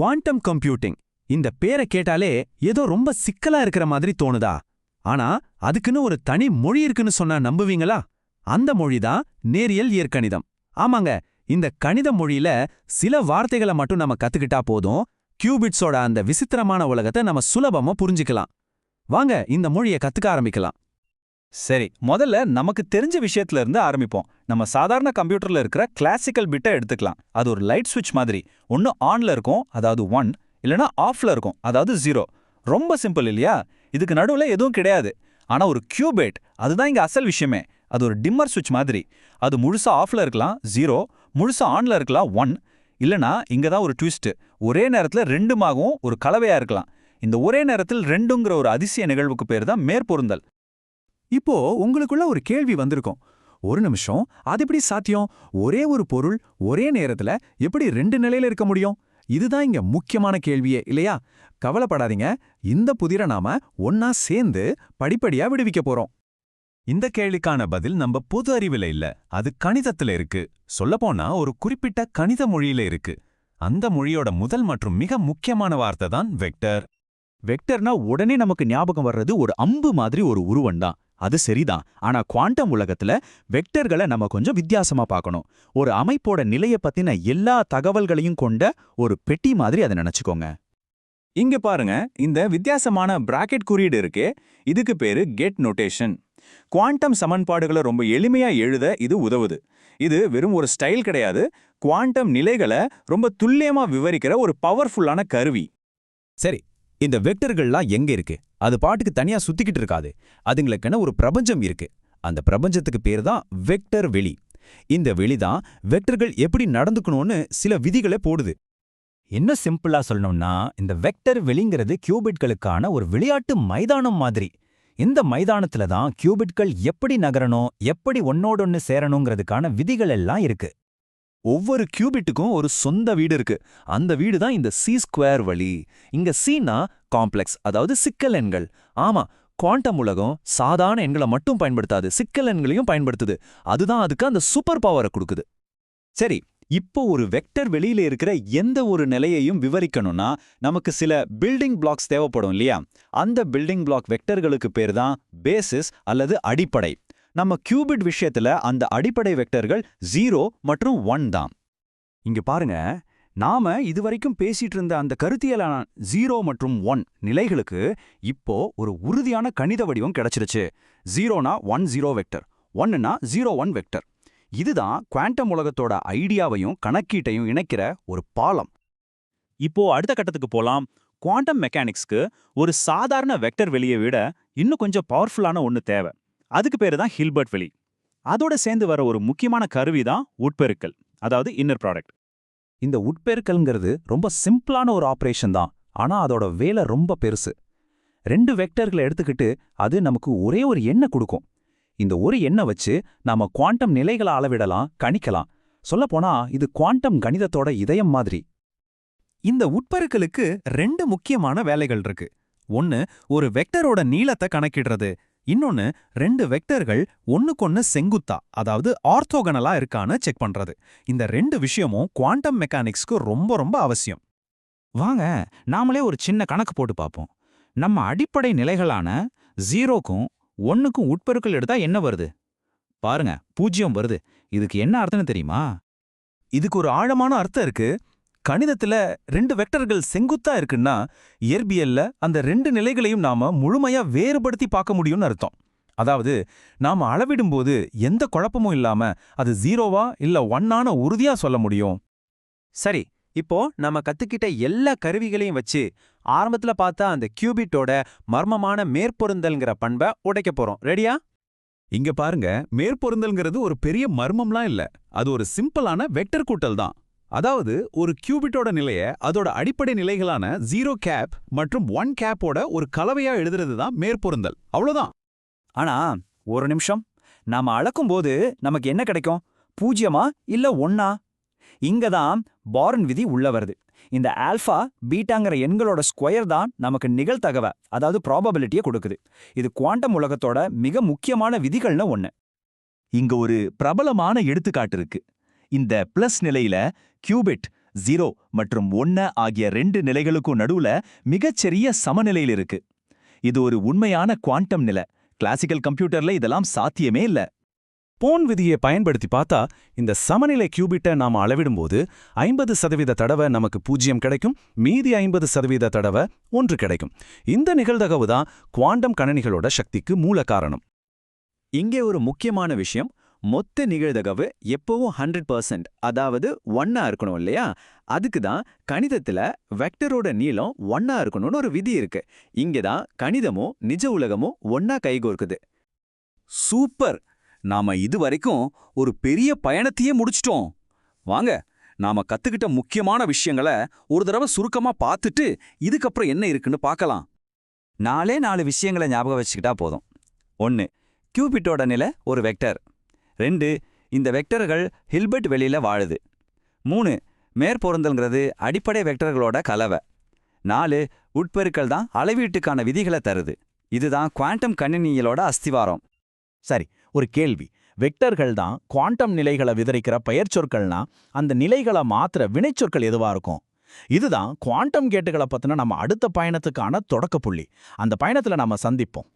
Quantum computing இந்த பேரை கேட்டாலே ஏதோ ரொம்ப சிக்கலா இருக்கிற மாதிரி தோணுதா? ஆனா அதுக்குன்னு ஒரு தனி மொழி இருக்குன்னு சொன்னா நம்புவீங்களா? அந்த மொழிதான் நேரியல் இயற்கணிதம். ஆமாங்க இந்த கணித மொழியில சில வார்த்தைகளை மட்டும் நம்ம கத்துக்கிட்டா போதும். கியூபிட்ஸோட அந்த விசித்திரமான உலகத்தை நம்ம சுலபமா புரிஞ்சுக்கலாம். வாங்க இந்த மொழியை கத்துக்க ஆரம்பிக்கலாம். சரி முதல்ல நமக்கு தெரிஞ்ச விஷயத்துல இருந்து ஆரம்பிப்போம். நம்ம சாதாரண கம்ப்யூட்டர்ல இருக்கிற கிளாசிக்கல் பிட்டை எடுத்துக்கலாம். அது ஒரு லைட் சுவிட்ச் மாதிரி. ஒன்னு ஆன்ல இருக்கும் அதாவது ஒன் இல்லனா ஆஃப்ல இருக்கும் அதாவது ஜீரோ ரொம்ப சிம்பிள் இல்லையா? இதுக்கு நடுவுல எதுவும் கிடையாது. ஆனா ஒரு கியூபேட் அதுதான் இங்க அசல் விஷயமே. அது ஒரு டிம்மர் சுவிட்ச் மாதிரி. அது முழுசா ஆஃப்ல இருக்கலாம் ஜீரோ முழுசா ஆன்ல இருக்கலாம் ஒன் இல்லனா இங்க தான் ஒரு ட்விஸ்ட் ஒரே நேரத்துல ரெண்டுமாகவும் ஒரு கலவையா இருக்கலாம். இந்த ஒரே நேரத்தில் ரெண்டுங்கிற ஒரு அதிசய நிகழ்வுக்கு பேர் தான் மேற்பொருந்தல். இப்போ உங்களுக்குள்ள ஒரு கேள்வி வந்திருக்கும். ஒரு நிமிஷம் அது எப்படி சாத்தியம்? ஒரே ஒரு பொருள் ஒரே நேரத்துல எப்படி ரெண்டு நிலையில இருக்க முடியும்? இதுதான் இங்க முக்கியமான கேள்வியே இல்லையா? கவலைப்படாதீங்க இந்த புதிர நாம ஒன்னா சேர்ந்து படிப்படியா விடுவிக்க போறோம். இந்த கேள்விக்கான பதில் நம்ம பொது அறிவுல இல்ல அது கணிதத்துல இருக்கு. சொல்லப்போனா ஒரு குறிப்பிட்ட கணித மொழியில இருக்கு. அந்த மொழியோட முதல் மற்றும் மிக முக்கியமான வார்த்தை தான் வெக்டர். வெக்டர்னா உடனே நமக்கு ஞாபகம் வர்றது ஒரு அம்பு மாதிரி ஒரு உருவன் தான். அது சரிதான். ஆனா குவாண்டம் உலகத்துல வெக்டர்களை நம்ம கொஞ்சம் வித்தியாசமா பார்க்கணும். ஒரு அமைப்போட நிலைய பத்தின எல்லா தகவல்களையும் கொண்ட ஒரு பெட்டி மாதிரி அதை நினைச்சுக்கோங்க. இங்க பாருங்க இந்த வித்தியாசமான பிராக்கெட் குறியீடு இருக்கே இதுக்கு பேரு கெட் நோட்டேஷன் குவாண்டம் சமன்பாடுகளை ரொம்ப எளிமையா எழுத இது உதவுது. இது வெறும் ஒரு ஸ்டைல் கிடையாது குவாண்டம் நிலைகளை ரொம்ப துல்லியமா விவரிக்கிற ஒரு பவர்ஃபுல்லான கருவி. சரி இந்த வெக்டர்கள்லாம் எங்க இருக்கு? அது பாட்டுக்கு தனியா சுத்திக்கிட்டு இருக்காது. அதுங்களுக்குன்னு ஒரு பிரபஞ்சம் இருக்கு. அந்த பிரபஞ்சத்துக்கு பேர் தான் வெக்டர் வெளி. இந்த வெளி தான் வெக்டர்கள் எப்படி நடந்துக்கணும்னு சில விதிகளை போடுது. என்ன சிம்பிளா சொல்லணும்னா இந்த வெக்டர் வெளிங்கிறது கியூபிட்களுக்கான ஒரு விளையாட்டு மைதானம் மாதிரி. இந்த மைதானத்துல தான் கியூபிட்கள் எப்படி நகரணும் எப்படி ஒன்னோடொன்னு சேரணுங்கிறதுக்கான விதிகள் எல்லாம் இருக்கு. ஒவ்வொரு கியூபிட்டுக்கும் ஒரு சொந்த வீடு இருக்கு. அந்த வீடு தான் இந்த சி ஸ்கொயர் வழி. இங்க சீனா காம்ப்ளெக்ஸ் அதாவது சிக்கல் எண்கள். ஆமா குவாண்டம் உலகம் சாதாரண எண்களை மட்டும் பயன்படுத்தாது சிக்கல் எண்களையும் பயன்படுத்துது. அதுதான் அதுக்கு அந்த சூப்பர் பவரை கொடுக்குது. சரி இப்போ ஒரு வெக்டர் வெளியில இருக்கிற எந்த ஒரு நிலையையும் விவரிக்கணும்னா நமக்கு சில பில்டிங் பிளாக்ஸ் தேவைப்படும் இல்லையா? அந்த பில்டிங் பிளாக் வெக்டர்களுக்கு பேர் தான் பேசிஸ் அல்லது அடிப்படை. நம்ம கியூபிட் விஷயத்துல அந்த அடிப்படை வெக்டர்கள் ஜீரோ மற்றும் ஒன் தான். இங்க பாருங்க நாம இதுவரைக்கும் பேசிட்டு இருந்த அந்த கருத்தியலான ஜீரோ மற்றும் ஒன் நிலைகளுக்கு இப்போ ஒரு உறுதியான கணித வடிவம் கிடைச்சிருச்சு. ஜீரோனா ஒன் ஜீரோ வெக்டர் ஒன்னுனா ஜீரோ ஒன் வெக்டர் இதுதான் குவாண்டம் உலகத்தோட ஐடியாவையும் கணக்கீட்டையும் இணைக்கிற ஒரு பாலம். இப்போ அடுத்த கட்டத்துக்கு போலாம். குவாண்டம் மெக்கானிக்ஸ்க்கு ஒரு சாதாரண வெக்டர் வெளியை விட இன்னும் கொஞ்சம் பவர்ஃபுல்லான ஒன்னு தேவை. அதுக்கு பேரு தான் ஹில்பர்ட் வெளி. அதோட சேர்ந்து வர ஒரு முக்கியமான கருவி தான் உட்பெருக்கல் அதாவது இன்னர் ப்ராடக்ட் இந்த உட்பெருக்கல்ங்கிறது ரொம்ப சிம்பிளான ஒரு ஆபரேஷன் தான். ஆனா அதோட வேலை ரொம்ப பெருசு. ரெண்டு வெக்டர்களை எடுத்துக்கிட்டு அது நமக்கு ஒரே ஒரு எண்ணெய் கொடுக்கும். இந்த ஒரு எண்ணெய் வச்சு நாம குவாண்டம் நிலைகளை அளவிடலாம் கணிக்கலாம். சொல்லப்போனா இது குவாண்டம் கணிதத்தோட இதயம் மாதிரி. இந்த உட்பெருக்கலுக்கு ரெண்டு முக்கியமான வேலைகள் இருக்கு. ஒன்னு ஒரு வெக்டரோட நீளத்தை கணக்கிடுறது. இன்னொன்னு ரெண்டு வெக்டர்கள் ஒண்ணுக்கொன்னு செங்குத்தா அதாவது ஆர்த்தோகனலா இருக்கான்னு செக் பண்றது. இந்த ரெண்டு விஷயமும் குவாண்டம் மெக்கானிக்ஸ்க்கு ரொம்ப ரொம்ப அவசியம். வாங்க நாமளே ஒரு சின்ன கணக்கு போட்டு பார்ப்போம். நம்ம அடிப்படை நிலைகளான ஜீரோக்கும் ஒன்னுக்கும் உட்பெருக்கல் எடுத்தா என்ன வருது? பாருங்க பூஜ்யம் வருது. இதுக்கு என்ன அர்த்தம்னு தெரியுமா? இதுக்கு ஒரு ஆழமான அர்த்தம் இருக்கு. கணிதத்துல ரெண்டு வெக்டர்கள் செங்குத்தா இருக்குன்னா இயற்பியல்ல அந்த ரெண்டு நிலைகளையும் நாம முழுமையா வேறுபடுத்தி பார்க்க முடியும்னு அர்த்தம். அதாவது நாம அளவிடும்போது எந்த குழப்பமும் இல்லாம அது ஜீரோவா இல்ல ஒன்னான உறுதியா சொல்ல முடியும். சரி இப்போ நம்ம கத்துக்கிட்ட எல்லா கருவிகளையும் வச்சு ஆரம்பத்துல பார்த்தா அந்த கியூபிட்டோட மர்மமான மேற்பொருந்தல்ங்கிற பண்பை உடைக்க போறோம். ரெடியா? இங்க பாருங்க மேற்பொருந்தல்ங்கிறது ஒரு பெரிய மர்மம்லாம் இல்ல. அது ஒரு சிம்பிளான வெக்டர் கூட்டல் தான். அதாவது ஒரு கியூபிட்டோட நிலைய அதோட அடிப்படை நிலைகளான ஜீரோ கேப் மற்றும் ஒன் கேப்போட ஒரு கலவையா எழுதுறது தான் மேற்பொருந்தல். அவ்வளோதான். ஆனா ஒரு நிமிஷம். நாம அளக்கும் போது நமக்கு என்ன கிடைக்கும்? பூஜ்யமா இல்ல ஒன்னா இங்க தான் பாரன் விதி உள்ள வருது. இந்த ஆல்ஃபா பீட்டாங்கிற எண்களோட ஸ்கொயர் தான் நமக்கு நிகழ்தகவை அதாவது ப்ராபபிலிட்டியை கொடுக்குது. இது குவாண்டம் உலகத்தோட மிக முக்கியமான விதிகள்னு ஒன்று இங்க ஒரு பிரபலமான எடுத்துக்காட்டு இருக்கு. இந்த பிளஸ் நிலையில கியூபிட் ஜீரோ மற்றும் ஒன்ன ஆகிய ரெண்டு நிலைகளுக்கும் நடுவுல மிகச்சிறிய சமநிலையில் இருக்கு. இது ஒரு உண்மையான குவாண்டம் நிலை. கிளாசிக்கல் கம்ப்யூட்டர்ல இதெல்லாம் சாத்தியமே இல்ல. போன் விதியை பயன்படுத்தி பார்த்தா இந்த சமநிலை கியூபிட்டை நாம அளவிடும்போது ஐம்பது சதவீத தடவை நமக்கு பூஜ்ஜியம் கிடைக்கும் மீதி ஐம்பது சதவீத தடவை ஒன்று கிடைக்கும். இந்த நிகழ்தகவு தான் குவாண்டம் கணனிகளோட சக்திக்கு மூல காரணம். இங்கே ஒரு முக்கியமான விஷயம் மொத்த நிகழ்தகவு எப்பவும் ஹண்ட்ரட் பர்சன்ட் அதாவது ஒன்னா இருக்கணும் இல்லையா? அதுக்கு தான் கணிதத்துல வெக்டரோட நீளம் ஒன்னா இருக்கணும்னு ஒரு விதி இருக்கு. இங்கே தான் கணிதமும் நிஜ உலகமும் ஒன்னா கைகோர்க்குது. சூப்பர்! நாம இதுவரைக்கும் ஒரு பெரிய பயணத்தையே முடிச்சிட்டோம். வாங்க நாம கத்துக்கிட்ட முக்கியமான விஷயங்களை ஒரு தடவை சுருக்கமா பார்த்துட்டு இதுக்கப்புறம் என்ன இருக்குன்னு பார்க்கலாம். நாலே நாலு விஷயங்களை ஞாபகம் வச்சுக்கிட்டா போதும். ஒன்று கியூபிட்டோட நிலை ஒரு வெக்டர் ரெண்டு இந்த வெக்டர்கள் ஹில்பர்ட் வெளியில் வாழுது. மூணு மேற்பொருந்தல்ங்கிறது அடிப்படை வெக்டர்களோட கலவை. நாலு உட்பெருக்கல் தான் அளவீட்டுக்கான விதிகளை தருது. இதுதான் குவாண்டம் கணினியலோட அஸ்திவாரம். சரி ஒரு கேள்வி. வெக்டர்கள் தான் குவாண்டம் நிலைகளை விதரிக்கிற பெயர்ச்சொற்கள்னா அந்த நிலைகளை மாத்திர வினைச்சொற்கள் எதுவா இருக்கும்? இதுதான் குவாண்டம் கேட்டுகளை பத்தின நம்ம அடுத்த பயணத்துக்கான தொடக்க புள்ளி அந்த பயணத்துல நாம சந்திப்போம்.